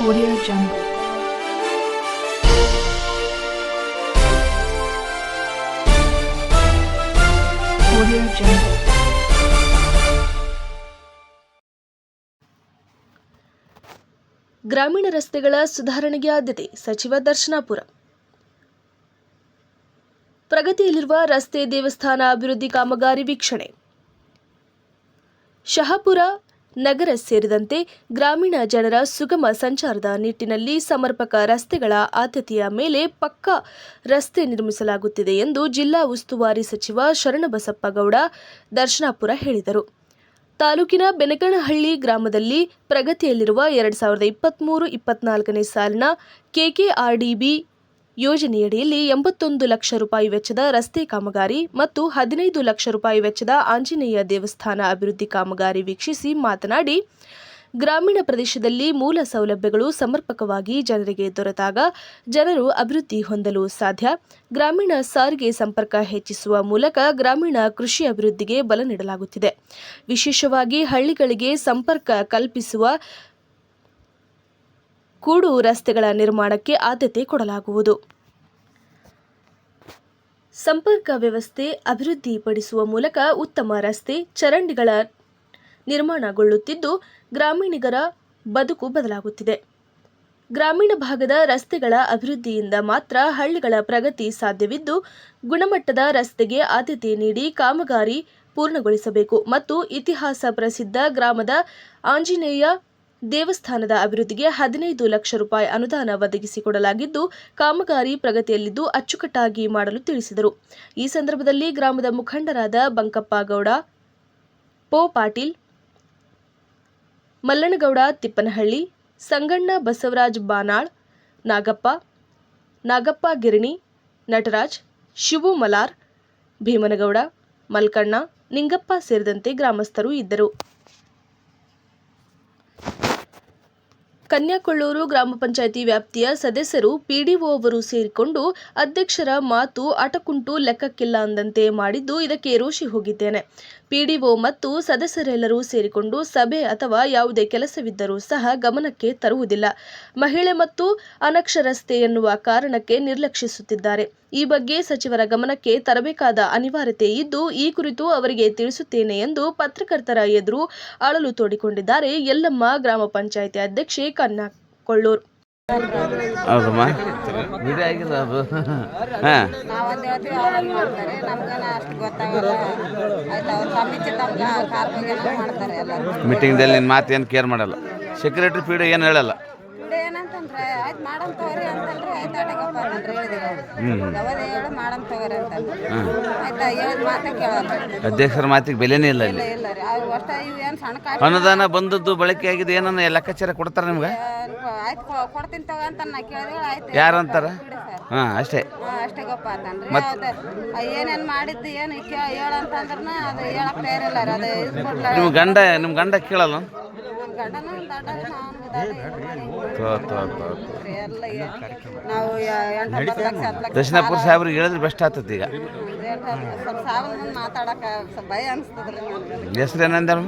Audio Jungle. ಗ್ರಾಮೀಣ ರಸ್ತೆಗಳ ಸುಧಾರಣೆಗೆ ಆದ್ಯತೆ, ಸಚಿವ ದರ್ಶನಾಪುರ. ಪ್ರಗತಿಯಲ್ಲಿರುವ ರಸ್ತೆ ದೇವಸ್ಥಾನ ಅಭಿವೃದ್ಧಿ ಕಾಮಗಾರಿ ವೀಕ್ಷಣೆ. ಶಹಾಪುರ ನಗರ ಸೇರಿದಂತೆ ಗ್ರಾಮೀಣ ಜನರ ಸುಗಮ ಸಂಚಾರದ ನಿಟ್ಟಿನಲ್ಲಿ ಸಮರ್ಪಕ ರಸ್ತೆಗಳ ಆದ್ಯತೆಯ ಮೇಲೆ ಪಕ್ಕಾ ರಸ್ತೆ ನಿರ್ಮಿಸಲಾಗುತ್ತಿದೆ ಎಂದು ಜಿಲ್ಲಾ ಉಸ್ತುವಾರಿ ಸಚಿವ ಶರಣಬಸಪ್ಪಗೌಡ ದರ್ಶನಾಪುರ ಹೇಳಿದರು. ತಾಲೂಕಿನ ಬೆನಕನಹಳ್ಳಿ ಗ್ರಾಮದಲ್ಲಿ ಪ್ರಗತಿಯಲ್ಲಿರುವ ಎರಡು ಸಾವಿರದ ಇಪ್ಪತ್ತ್ಮೂರು ಇಪ್ಪತ್ನಾಲ್ಕನೇ ಸಾಲಿನ ಕೆಕೆಆರ್ಡಿಬಿ ಯೋಜನೆಯಡಿಯಲ್ಲಿ ಎಂಬತ್ತೊಂದು ಲಕ್ಷ ರೂಪಾಯಿ ವೆಚ್ಚದ ರಸ್ತೆ ಕಾಮಗಾರಿ ಮತ್ತು ಹದಿನೈದು ಲಕ್ಷ ರೂಪಾಯಿ ವೆಚ್ಚದ ಆಂಜನೇಯ ದೇವಸ್ಥಾನ ಅಭಿವೃದ್ಧಿ ಕಾಮಗಾರಿ ವೀಕ್ಷಿಸಿ ಮಾತನಾಡಿ, ಗ್ರಾಮೀಣ ಪ್ರದೇಶದಲ್ಲಿ ಮೂಲ ಸೌಲಭ್ಯಗಳು ಸಮರ್ಪಕವಾಗಿ ಜನರಿಗೆ ದೊರೆತಾಗ ಜನರು ಅಭಿವೃದ್ಧಿ ಹೊಂದಲು ಸಾಧ್ಯ. ಗ್ರಾಮೀಣ ಸಾರಿಗೆ ಸಂಪರ್ಕ ಹೆಚ್ಚಿಸುವ ಮೂಲಕ ಗ್ರಾಮೀಣ ಕೃಷಿ ಅಭಿವೃದ್ಧಿಗೆ ಬಲ ನೀಡಲಾಗುತ್ತಿದೆ. ವಿಶೇಷವಾಗಿ ಹಳ್ಳಿಗಳಿಗೆ ಸಂಪರ್ಕ ಕಲ್ಪಿಸುವ ಕೂಡು ರಸ್ತೆಗಳ ನಿರ್ಮಾಣಕ್ಕೆ ಆದ್ಯತೆ ಕೊಡಲಾಗುವುದು. ಸಂಪರ್ಕ ವ್ಯವಸ್ಥೆ ಅಭಿವೃದ್ಧಿಪಡಿಸುವ ಮೂಲಕ ಉತ್ತಮ ರಸ್ತೆ, ಚರಂಡಿಗಳ ನಿರ್ಮಾಣಗೊಳ್ಳುತ್ತಿದ್ದು, ಗ್ರಾಮೀಣಿಗರ ಬದುಕು ಬದಲಾಗುತ್ತಿದೆ. ಗ್ರಾಮೀಣ ಭಾಗದ ರಸ್ತೆಗಳ ಅಭಿವೃದ್ಧಿಯಿಂದ ಮಾತ್ರ ಹಳ್ಳಿಗಳ ಪ್ರಗತಿ ಸಾಧ್ಯವಿದ್ದು, ಗುಣಮಟ್ಟದ ರಸ್ತೆಗೆ ಆದ್ಯತೆ ನೀಡಿ ಕಾಮಗಾರಿ ಪೂರ್ಣಗೊಳಿಸಬೇಕು ಮತ್ತು ಇತಿಹಾಸ ಪ್ರಸಿದ್ಧ ಗ್ರಾಮದ ಆಂಜನೇಯ ದೇವಸ್ಥಾನದ ಅಭಿವೃದ್ಧಿಗೆ ಹದಿನೈದು ಲಕ್ಷ ರೂಪಾಯಿ ಅನುದಾನ ಒದಗಿಸಿಕೊಡಲಾಗಿದ್ದು, ಕಾಮಗಾರಿ ಪ್ರಗತಿಯಲ್ಲಿದ್ದು ಅಚ್ಚುಕಟ್ಟಾಗಿ ಮಾಡಲು ತಿಳಿಸಿದರು. ಈ ಸಂದರ್ಭದಲ್ಲಿ ಗ್ರಾಮದ ಮುಖಂಡರಾದ ಬಂಕಪ್ಪ ಗೌಡ, ಪೋ ಪಾಟೀಲ್, ಮಲ್ಲನಗೌಡ ತಿಪ್ಪನಹಳ್ಳಿ, ಸಂಗಣ್ಣ ಬಸವರಾಜ್ ಬಾನಾಳ್, ನಾಗಪ್ಪ ನಾಗಪ್ಪ ಗಿರಣಿ, ನಟರಾಜ್, ಶಿವು ಮಲಾರ್, ಭೀಮನಗೌಡ, ಮಲ್ಕಣ್ಣ, ನಿಂಗಪ್ಪ ಸೇರಿದಂತೆ ಗ್ರಾಮಸ್ಥರು ಇದ್ದರು. ಕನ್ಯಾಕೊಳ್ಳೂರು ಗ್ರಾಮ ಪಂಚಾಯಿತಿ ವ್ಯಾಪ್ತಿಯ ಸದಸ್ಯರು ಪಿಡಿಒ ಅವರು ಸೇರಿಕೊಂಡು ಅಧ್ಯಕ್ಷರ ಮಾತು ಅಟಕುಂಟು ಲೆಕ್ಕಕ್ಕಿಲ್ಲ ಅಂದಂತೆ ಮಾಡಿದ್ದು ಇದಕ್ಕೆ ರೋಷಿ ಹೋಗಿದ್ದೇನೆ. ಪಿಡಿಒ ಮತ್ತು ಸದಸ್ಯರೆಲ್ಲರೂ ಸೇರಿಕೊಂಡು ಸಭೆ ಅಥವಾ ಯಾವುದೇ ಕೆಲಸವಿದ್ದರೂ ಸಹ ಗಮನಕ್ಕೆ ತರುವುದಿಲ್ಲ. ಮಹಿಳೆ ಮತ್ತು ಅನಕ್ಷರಸ್ತೆ ಎನ್ನುವ ಕಾರಣಕ್ಕೆ ನಿರ್ಲಕ್ಷಿಸುತ್ತಿದ್ದಾರೆ. ಈ ಬಗ್ಗೆ ಸಚಿವರ ಗಮನಕ್ಕೆ ತರಬೇಕಾದ ಅನಿವಾರ್ಯತೆ ಇದ್ದು, ಈ ಕುರಿತು ಅವರಿಗೆ ತಿಳಿಸುತ್ತೇನೆ ಎಂದು ಪತ್ರಕರ್ತರ ಎದುರು ಅಳಲು ತೋಡಿಕೊಂಡಿದ್ದಾರೆ. ಯಲ್ಲಮ್ಮ ಗ್ರಾಮ ಪಂಚಾಯಿತಿ ಅಧ್ಯಕ್ಷೆ ಕನ್ನ ಕೊಳ್ಳೂರು ಹೌದಮ್ಮ ಮೀಟಿಂಗ್ದಲ್ಲಿ ನಿನ್ನ ಮಾತು ಏನು ಕೇರ್ ಮಾಡಲ್ಲ. ಸೆಕ್ಯೂರಿಟಿ ಫೀಡ್ ಏನು ಹೇಳಲ್ಲ. ಆಯ್ತು ಮಾಡಮ್ ತಗೋರಿ ಅಂತಂದ್ರೆ ಆಯ್ತು ಅಟಕಪ್ಪ ಅಂತಂದ್ರೆ ಹೇಳಿದಿರಿ. ಯಾವಾಗ ಹೇಳು ಮಾಡಮ್ ತಗೋರಿ ಅಂತಂದ್ರೆ. ಆಯ್ತಾ ಹೇಳಿದ ಮಾತೇ ಕೇಳಲ್ಲ ಅಧ್ಯಕ್ಷರ ಮಾತಿಗೆ ಬೆಲೆನೇ ಇಲ್ಲ ಇಲ್ಲ. ಇಲ್ಲಿ ಇಲ್ಲ ರೀ. ಅವ್ರು ಅಷ್ಟ ಇವು ಏನು ಸಣ್ಣ ಕಾಯಿ ಅನುದಾನ ಬಂದದ್ದು ಬಳಕೆ ಆಗಿದೆ ಏನನ್ನ ಲೆಕ್ಕಾಚಾರ ಕೊಡ್ತಾರೆ ನಿಮ್ಗೆ? ಆಯ್ತು ಕೊಡ್ತೀನಿ ತಗೋ ಅಂತ ನಾ ಕೇಳಿದ್ರೆ ಆಯ್ತು. ಯಾರು ಅಂತಾರ ಬಿಡಿ ಸರ್. ಹಾಂ ಅಷ್ಟೇ. ಏನೇನ್ ಅಷ್ಟೇ ಗಪ್ಪ ಅಂತಂದ್ರೆ ಏನೇನು ಮಾಡಿದ್ದು ಏನು ಕೇ ಹೇಳಂತಂದ್ರೆ ಅದು ಹೇಳಕ್ ತಯಾರಿಲ್ಲ ರೀ. ಅದು ಇದು ಕೊಡ್ಲ ನಿಮ್ಮ ಗಂಡ ನಿಮ್ಮ ಗಂಡ ಕೇಳಲ್ಲ? ದಕ್ಷಿಣಾಪುರ ಸಾಹೇಬ್ರಿಗೆ ಹೇಳಿದ್ರೆ ಬೆಸ್ಟ್ ಆಗ್ತದೆ ಈಗ. ಹೆಸ್ರು ಏನಂದಾರ